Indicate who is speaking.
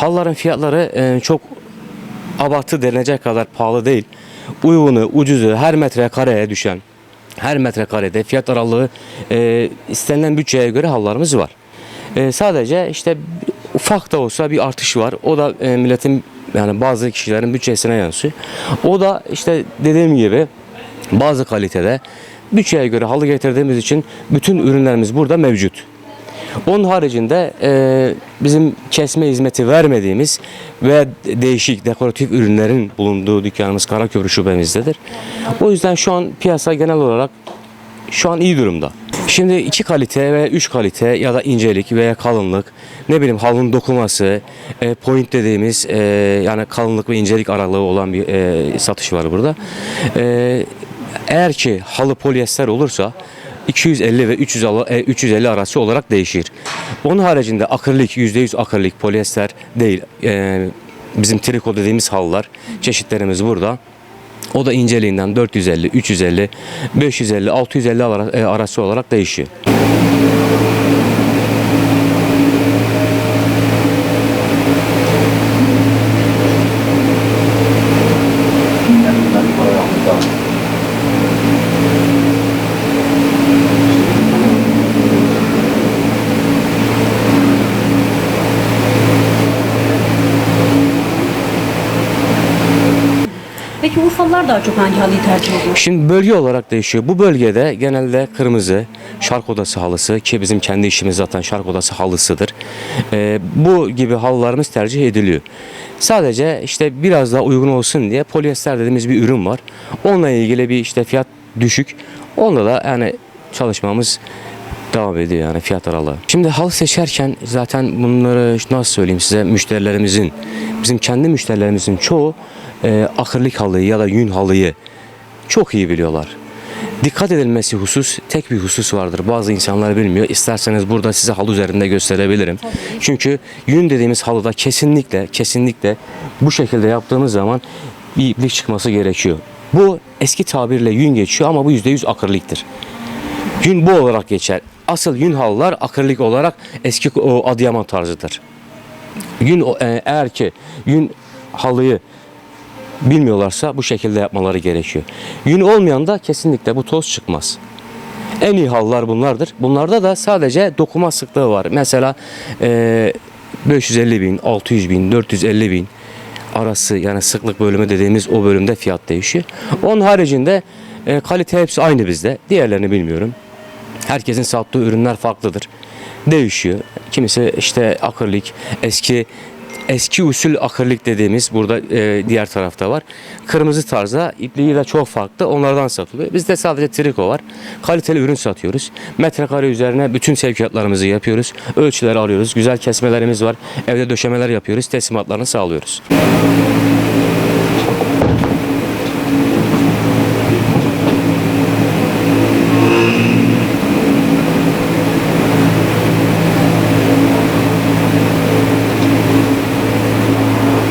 Speaker 1: Halların fiyatları e, çok abartı denilecek kadar pahalı değil. Uygunu, ucuzu her metrekareye düşen, her metrekarede fiyat aralığı e, istenilen bütçeye göre hallarımız var. E, sadece işte ufak da olsa bir artış var. O da e, milletin yani bazı kişilerin bütçesine yansıyor. O da işte dediğim gibi bazı kalitede bütçeye göre halı getirdiğimiz için bütün ürünlerimiz burada mevcut. Onun haricinde e, bizim kesme hizmeti vermediğimiz ve değişik dekoratif ürünlerin bulunduğu dükkanımız Karaköprü şubemizdedir. O yüzden şu an piyasa genel olarak şu an iyi durumda. Şimdi iki kalite ve üç kalite ya da incelik veya kalınlık, ne bileyim halının dokuması, e, point dediğimiz e, yani kalınlık ve incelik aralığı olan bir e, satış var burada. Eğer ki halı polyester olursa 250 ve 350, e, 350 arası olarak değişir. Onun haricinde akrilik, %100 akrilik polyester değil. E, bizim triko dediğimiz halılar, çeşitlerimiz burada. O da inceliğinden 450, 350, 550, 650 ara- e, arası olarak değişiyor.
Speaker 2: Peki Urfalılar daha çok hangi halıyı tercih ediyor?
Speaker 1: Şimdi bölge olarak değişiyor. Bu bölgede genelde kırmızı, şark odası halısı ki bizim kendi işimiz zaten şark odası halısıdır. Ee, bu gibi halılarımız tercih ediliyor. Sadece işte biraz daha uygun olsun diye polyester dediğimiz bir ürün var. Onunla ilgili bir işte fiyat düşük. Onda da yani çalışmamız devam ediyor yani fiyat aralığı. Şimdi halı seçerken zaten bunları nasıl söyleyeyim size müşterilerimizin bizim kendi müşterilerimizin çoğu e, akrilik halıyı ya da yün halıyı çok iyi biliyorlar. Dikkat edilmesi husus tek bir husus vardır. Bazı insanlar bilmiyor. İsterseniz burada size halı üzerinde gösterebilirim. Çünkü yün dediğimiz halıda kesinlikle kesinlikle bu şekilde yaptığımız zaman bir iplik çıkması gerekiyor. Bu eski tabirle yün geçiyor ama bu %100 akriliktir. Yün bu olarak geçer. Asıl yün halılar akrilik olarak eski o Adıyaman tarzıdır. Yün e, eğer ki yün halıyı bilmiyorlarsa bu şekilde yapmaları gerekiyor. Yün olmayan da kesinlikle bu toz çıkmaz. En iyi halılar bunlardır. Bunlarda da sadece dokuma sıklığı var. Mesela e, 550 bin, 600 bin, 450 bin arası yani sıklık bölümü dediğimiz o bölümde fiyat değişiyor. Onun haricinde e, kalite hepsi aynı bizde. Diğerlerini bilmiyorum. Herkesin sattığı ürünler farklıdır. Değişiyor. Kimisi işte akrilik, eski eski usul akrilik dediğimiz burada e, diğer tarafta var. Kırmızı tarzda ipliği de çok farklı. Onlardan satılıyor. Bizde sadece triko var. Kaliteli ürün satıyoruz. Metrekare üzerine bütün sevkiyatlarımızı yapıyoruz. Ölçüleri alıyoruz. Güzel kesmelerimiz var. Evde döşemeler yapıyoruz. Teslimatlarını sağlıyoruz.